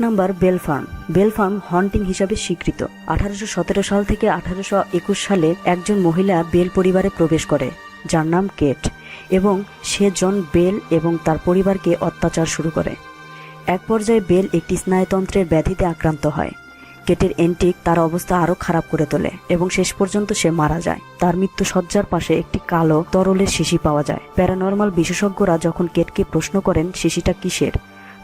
Number Bell Farm Bell Farm haunting হিসাবে স্বীকৃত। আঠারোশো সতেরো সাল থেকে আঠারোশো একুশ সালে একজন মহিলা বেল পরিবারে প্রবেশ করে, যার নাম কেট, এবং সে জন বেল এবং তার পরিবারকে অত্যাচার শুরু করে। এক পর্যায়ে বেল একটি স্নায়ুতন্ত্রের ব্যাধিতে আক্রান্ত হয়। কেটের এন্টিক তার অবস্থা আরও খারাপ করে তোলে এবং শেষ পর্যন্ত সে মারা যায়। তার মৃত্যু সজ্জার পাশে একটি কালো তরলের শিশি পাওয়া যায়। প্যারানর্মাল বিশেষজ্ঞরা যখন কেটকে প্রশ্ন করেন, শিশিটা কিসের?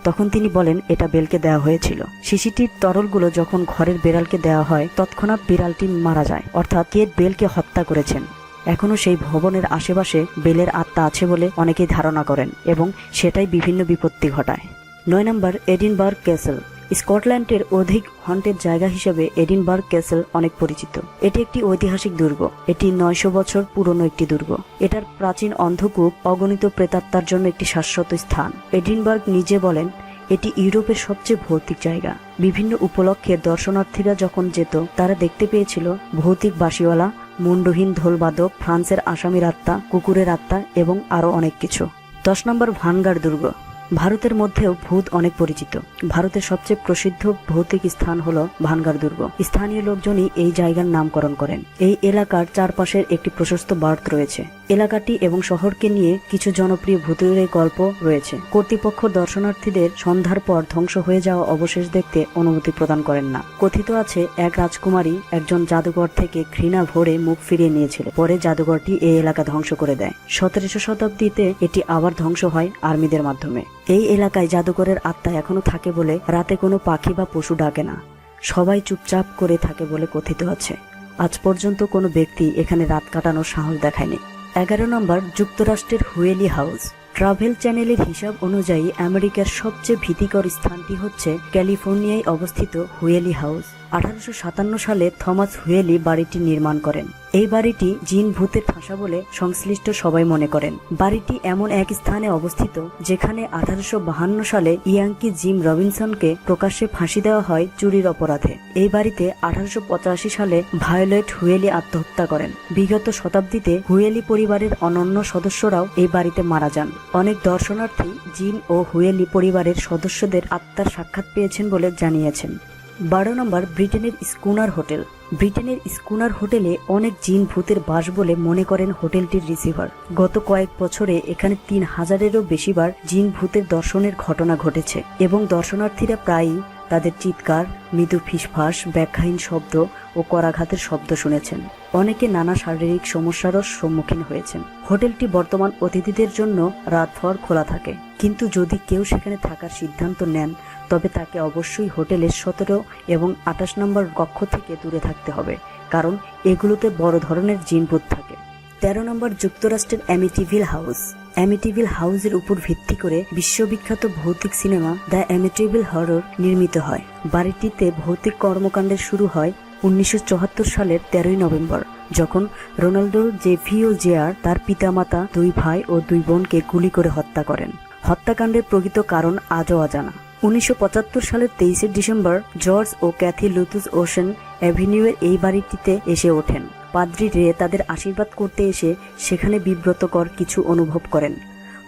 তখন তিনি বলেন, এটা বেলকে দেওয়া হয়েছিল। শিশিটির তরলগুলো যখন ঘরের বেড়ালকে দেওয়া হয়, তৎক্ষণাৎ বিড়ালটি মারা যায়। অর্থাৎ কেট বেলকে হত্যা করেছেন। এখনও সেই ভবনের আশেপাশে বেলের আত্মা আছে বলে অনেকেই ধারণা করেন এবং সেটাই বিভিন্ন বিপত্তি ঘটায়। নয় নম্বর, এডিনবার্গ ক্যাসেল। স্কটল্যান্ডের অধিক হন্টের জায়গা হিসেবে এডিনবার্গ ক্যাসেল অনেক পরিচিত। এটি একটি ঐতিহাসিক দুর্গ। এটি নয়শো বছর পুরনো একটি দুর্গ। এটার প্রাচীন অন্ধকূপ অগণিত প্রেতাত্মার জন্য একটি শাশ্বত স্থান। এডিনবার্গ নিজে বলেন এটি ইউরোপের সবচেয়ে ভৌতিক জায়গা। বিভিন্ন উপলক্ষে দর্শনার্থীরা যখন যেত, তারা দেখতে পেয়েছিল ভৌতিক বাসিওয়ালা মুন্ডহীন ধোলবাদক ফ্রান্সের আসামির আত্মা, কুকুরের আত্মা এবং আরও অনেক কিছু। দশ নম্বর ভানগার দুর্গ। ভারতের মধ্যেও ভূত অনেক পরিচিত। ভারতের সবচেয়ে প্রসিদ্ধ ভৌতিক স্থান হল ভানগার দুর্গ। স্থানীয় লোকজনই এই জায়গার নামকরণ করেন। এই এলাকার চারপাশের একটি প্রশস্ত বার্ত রয়েছে। এলাকাটি এবং শহরকে নিয়ে কিছু জনপ্রিয় ভূতের গল্প রয়েছে। কর্তৃপক্ষ দর্শনার্থীদের সন্ধ্যার পর ধ্বংস হয়ে যাওয়া অবশেষ দেখতে অনুমতি প্রদান করেন না। কথিত আছে, এক রাজকুমারী একজন জাদুঘর থেকে ঘৃণা ভরে মুখ ফিরিয়ে নিয়েছিল। পরে জাদুঘরটি এই এলাকা ধ্বংস করে দেয়। সতেরোশো শতাব্দীতে এটি আবার ধ্বংস হয় আর্মিদের মাধ্যমে। এই এলাকায় জাদুঘরের আত্মা এখনও থাকে বলে রাতে কোনো পাখি বা পশু ডাকে না। সবাই চুপচাপ করে থাকে বলে কথিত আছে। আজ পর্যন্ত কোনো ব্যক্তি এখানে রাত কাটানোর সাহস দেখায়নি। এগারো নম্বর, যুক্তরাষ্ট্রের হুয়েলি হাউস। ট্রাভেল চ্যানেলের হিসাব অনুযায়ী আমেরিকার সবচেয়ে ভীতিকর স্থানটি হচ্ছে ক্যালিফোর্নিয়ায় অবস্থিত হুয়েলি হাউস। আঠারোশো সাতান্ন সালে থমাস হুয়েলি বাড়িটি নির্মাণ করেন। এই বাড়িটি জিন ভূতের ঠাসা বলে সংশ্লিষ্ট সবাই মনে করেন। বাড়িটি এমন এক স্থানে অবস্থিত যেখানে আঠারোশো সালে ইয়াঙ্কি জিম রবিনসনকে প্রকাশ্যে ফাঁসি দেওয়া হয় চুরির অপরাধে। এই বাড়িতে আঠারোশো পঁচাশি সালে ভায়োলেট হুয়েলি আত্মহত্যা করেন। বিগত শতাব্দীতে হুয়েলি পরিবারের অনন্য সদস্যরাও এই বাড়িতে মারা যান। অনেক দর্শনার্থী জিন ও হুয়েলি পরিবারের সদস্যদের আত্মার সাক্ষাৎ পেয়েছেন বলে জানিয়েছেন। বারো নম্বর ব্রিটেনের স্কুনার হোটেল। ব্রিটেনের স্কুনার হোটেলে অনেক জিন ভূতের বাস বলে মনে করেন হোটেলটির রিসিভার। গত কয়েক বছরে এখানে তিন হাজারেরও বেশিবার জিন ভূতের দর্শনের ঘটনা ঘটেছে এবং দর্শনার্থীরা প্রায়ই তাদের চিৎকার, মৃদু ফিসফাস, ব্যাখ্যাহীন শব্দ ও করাঘাতের শব্দ শুনেছেন। অনেকে নানা শারীরিক সমস্যারও সম্মুখীন হয়েছেন। হোটেলটি বর্তমান অতিথিদের জন্য রাতভর খোলা থাকে। কিন্তু যদি কেউ সেখানে থাকার সিদ্ধান্ত নেন, তবে তাকে অবশ্যই হোটেলের সতেরো এবং আঠাশ নম্বর কক্ষ থেকে দূরে থাকতে হবে, কারণ এগুলোতে বড় ধরনের জিনভূত থাকে। তেরো নম্বর যুক্তরাষ্ট্রের অ্যামিটিভিল হাউস। অ্যামিটিভিল হাউসের উপর ভিত্তি করে বিশ্ববিখ্যাত ভৌতিক সিনেমা দ্য অ্যামিটিভিল হরর নির্মিত হয়। বাড়িটিতে ভৌতিক কর্মকাণ্ডের শুরু হয় উনিশশো চুয়াত্তর সালের তেরোই নভেম্বর, যখন রোনাল্ডো জেভিও জেয়ার তার পিতামাতা, দুই ভাই ও দুই বোনকে গুলি করে হত্যা করেন। হত্যাকাণ্ডের প্রকৃত কারণ আজও অজানা। উনিশশো পঁচাত্তর সালের তেইশে ডিসেম্বর, জর্জ ও ক্যাথি লুতুস ওশেন অ্যাভিনিউয়ের এই বাড়িটিতে এসে ওঠেন। পাদ্রি রে তাদের আশীর্বাদ করতে এসে সেখানে বিব্রতকর কিছু অনুভব করেন।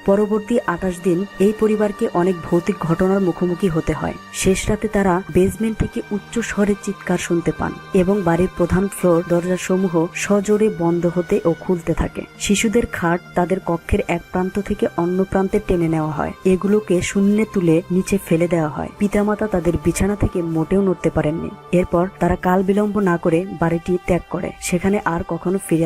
পরবর্তী আঠাশ দিন এই পরিবারকে অনেক ভৌতিক ঘটনার মুখোমুখি হতে হয়। শেষ রাতে তারা বেসমেন্ট থেকে উচ্চ স্বরে চিৎকার শুনতে পান এবং বাড়ির প্রধান ফ্লোর দরজাসমূহ সজোরে বন্ধ হতে ও খুলতে থাকে। শিশুদের খাট তাদের কক্ষের এক প্রান্ত থেকে অন্য প্রান্তে টেনে নেওয়া হয়। এগুলোকে শূন্যে তুলে নিচে ফেলে দেওয়া হয়। পিতামাতা তাদের বিছানা থেকে মোটেও নড়তে পারেননি। এরপর তারা কাল বিলম্ব না করে বাড়িটি ত্যাগ করে। সেখানে আর কখনো ফিরে